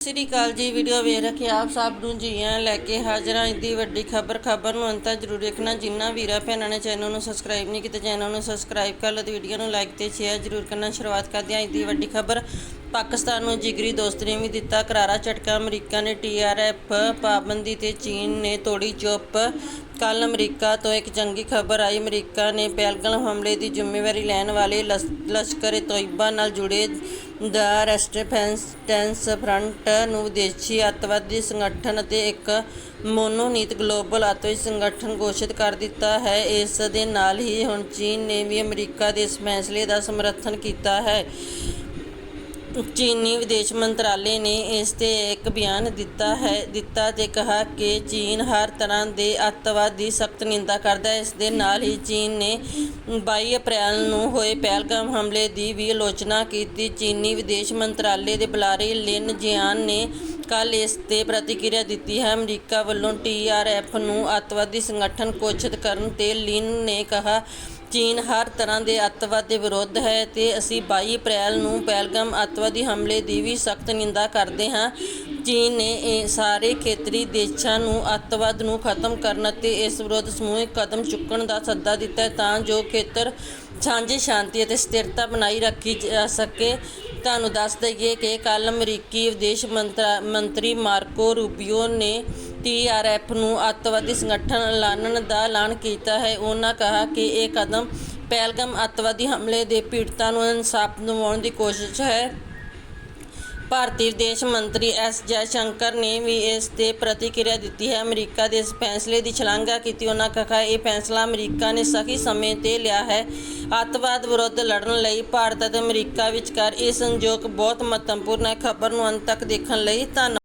ਸ੍ਰੀ ਅਕਾਲ ਜੀ, ਵੀਡੀਓ ਵੇਖ ਰੱਖੇ ਆਪ ਸਭ ਨੂੰ ਜੀਆਂ ਲੈ ਕੇ ਹਾਜ਼ਰਾਂ ਇੰਦੀ ਵੱਡੀ ਖਬਰ ਖਬਰ ਨੂੰ ਅੰਤ ਤੱਕ ਜ਼ਰੂਰ ਦੇਖਣਾ। ਜਿੰਨਾ ਵੀਰਾ, ਭੈਣਾਂ ਨੇ ਚੈਨਲ ਨੂੰ ਸਬਸਕ੍ਰਾਈਬ ਨਹੀਂ ਕੀਤਾ, ਚੈਨਲ ਨੂੰ ਸਬਸਕ੍ਰਾਈਬ ਕਰ ਲਓ ਤੇ ਵੀਡੀਓ ਨੂੰ ਲਾਈਕ ਤੇ ਸ਼ੇਅਰ ਜ਼ਰੂਰ ਕਰਨਾ। ਸ਼ੁਰੂਆਤ ਕਰਦੇ ਹਾਂ ਇੰਦੀ ਵੱਡੀ ਖਬਰ। ਪਾਕਿਸਤਾਨ ਨੂੰ ਜਿਗਰੀ ਦੋਸਤ ਨੇ ਵੀ ਦਿੱਤਾ। ਕਰਾਰਾ ਝਟਕਾ, ਅਮਰੀਕਾ ਨੇ ਟੀਆਰਐਫ ਪਾਬੰਦੀ ਤੇ ਚੀਨ ਨੇ ਤੋੜੀ ਚੁੱਪ। ਕੱਲ ਅਮਰੀਕਾ ਤੋਂ ਇੱਕ ਚੰਗੀ ਖਬਰ ਆਈ। ਅਮਰੀਕਾ ਨੇ ਪਹਿਲਗਾਮ ਹਮਲੇ ਦੀ ਜ਼ਿੰਮੇਵਾਰੀ ਲੈਣ ਵਾਲੇ ਲਸ- ਲਸ਼ਕਰ ਤੋਇਬਾ ਨਾਲ ਜੁੜੇ ਦਾ ਰੈਸਟੈਂਸ ਫਰੰਟ ਨੂੰ ਵਿਦੇਸ਼ੀ ਅੱਤਵਾਦੀ ਸੰਗਠਨ ਅਤੇ ਇੱਕ ਮੋਨੋਨੀਤ ਗਲੋਬਲ ਅੱਤਵਾਦੀ ਸੰਗਠਨ ਘੋਸ਼ਿਤ ਕਰ ਦਿੱਤਾ ਹੈ। ਇਸ ਦੇ ਨਾਲ ਹੀ ਹੁਣ ਚੀਨ ਨੇ ਵੀ ਅਮਰੀਕਾ ਦੇ ਇਸ ਫੈਸਲੇ ਦਾ ਸਮਰਥਨ ਕੀਤਾ ਹੈ। ਚੀਨੀ ਵਿਦੇਸ਼ ਮੰਤਰਾਲੇ ਨੇ ਇਸ ਤੇ ਇੱਕ ਬਿਆਨ ਦਿੱਤਾ ਹੈ, ਦਿੱਤਾ ਤੇ ਕਿਹਾ ਕਿ ਚੀਨ ਹਰ ਤਰ੍ਹਾਂ ਦੇ ਅੱਤਵਾਦ ਦੀ ਸਖਤ ਨਿੰਦਾ ਕਰਦਾ ਹੈ। ਇਸ ਦੇ ਨਾਲ ਹੀ ਚੀਨ ਨੇ 22 ਅਪ੍ਰੈਲ ਨੂੰ ਹੋਏ ਪਹਿਲਗਾਮ ਹਮਲੇ ਦੀ ਵੀ ਆਲੋਚਨਾ ਕੀਤੀ। ਚੀਨੀ ਵਿਦੇਸ਼ ਮੰਤਰਾਲੇ ਦੇ ਬੁਲਾਰੇ ਲਿਨ ਜਿਆਨ ਨੇ ਕੱਲ ਇਸ ਤੇ ਪ੍ਰਤੀਕਿਰਿਆ ਦਿੱਤੀ ਹੈ। ਅਮਰੀਕਾ ਵੱਲੋਂ ਟੀਆਰਐਫ ਨੂੰ ਅੱਤਵਾਦੀ ਸੰਗਠਨ ਘੋਸ਼ਿਤ ਕਰਨ ਤੇ ਲਿਨ ਨੇ ਕਿਹਾ ਚੀਨ ਹਰ ਤਰ੍ਹਾਂ ਦੇ ਅੱਤਵਾਦ ਦੇ ਵਿਰੁੱਧ ਹੈ ਤੇ ਅਸੀਂ 22 ਅਪ੍ਰੈਲ ਨੂੰ ਪਹਿਲਗਾਮ ਅੱਤਵਾਦੀ ਹਮਲੇ ਦੀ ਵੀ ਸਖਤ ਨਿੰਦਾ ਕਰਦੇ ਹਾਂ। ਚੀਨ ਨੇ ਇਹ ਸਾਰੇ ਖੇਤਰੀ ਦੇਸ਼ਾਂ ਨੂੰ ਅੱਤਵਾਦ ਨੂੰ ਖਤਮ ਕਰਨ ਅਤੇ ਇਸ ਵਿਰੁੱਧ ਸਮੂਹਿਕ ਕਦਮ ਚੁੱਕਣ ਦਾ ਸੱਦਾ ਦਿੱਤਾ ਹੈ ਤਾਂ ਜੋ ਖੇਤਰ ਸਾਂਝੀ ਸ਼ਾਂਤੀ ਅਤੇ ਸਥਿਰਤਾ ਬਣਾਈ ਰੱਖੀ ਜਾ ਸਕੇ। ਤੁਹਾਨੂੰ ਦੱਸ ਦਈਏ ਕਿ ਕੱਲ ਅਮਰੀਕੀ ਵਿਦੇਸ਼ ਮੰਤਰਾ- ਮੰਤਰੀ ਮਾਰਕੋ ਰੂਬੀਓ ਨੇ ਟੀਆਰਐਫ ਨੂੰ ਅੱਤਵਾਦੀ ਸੰਗਠਨ ਐਲਾਨਣ ਦਾ ਐਲਾਨ ਕੀਤਾ ਹੈ। ਉਹਨਾਂ ਕਿਹਾ ਕਿ ਇਹ ਕਦਮ ਪਹਿਲਗਮ ਅੱਤਵਾਦੀ ਹਮਲੇ ਦੇ ਪੀੜਤਾਂ ਨੂੰ ਇਨਸਾਫ ਦਿਵਾਉਣ ਦੀ ਕੋਸ਼ਿਸ਼ ਹੈ। ਭਾਰਤੀ ਵਿਦੇਸ਼ ਮੰਤਰੀ ਐਸ ਜੈ ਸ਼ੰਕਰ ਨੇ ਵੀ ਇਸ ਤੇ ਪ੍ਰਤੀਕਿਰਿਆ ਦਿੱਤੀ ਹੈ। ਅਮਰੀਕਾ ਦੇ ਇਸ ਫੈਸਲੇ ਦੀ ਸ਼ਲਾਘਾ ਕੀਤੀ। ਉਹਨਾਂ ਕਿਹਾ, ਇਹ ਫੈਸਲਾ ਅਮਰੀਕਾ ਨੇ ਸਹੀ ਸਮੇਂ ਤੇ ਲਿਆ ਹੈ। ਅੱਤਵਾਦ ਵਿਰੁੱਧ ਲੜਨ ਲਈ ਭਾਰਤ ਅਤੇ ਅਮਰੀਕਾ ਵਿਚਕਾਰ ਇਹ ਸੰਯੋਗ ਬਹੁਤ ਮਹੱਤਵਪੂਰਨ ਹੈ। ਖਬਰ ਨੂੰ ਅੰਤ ਤੱਕ ਦੇਖਣ ਲਈ ਧੰਨਵਾਦ।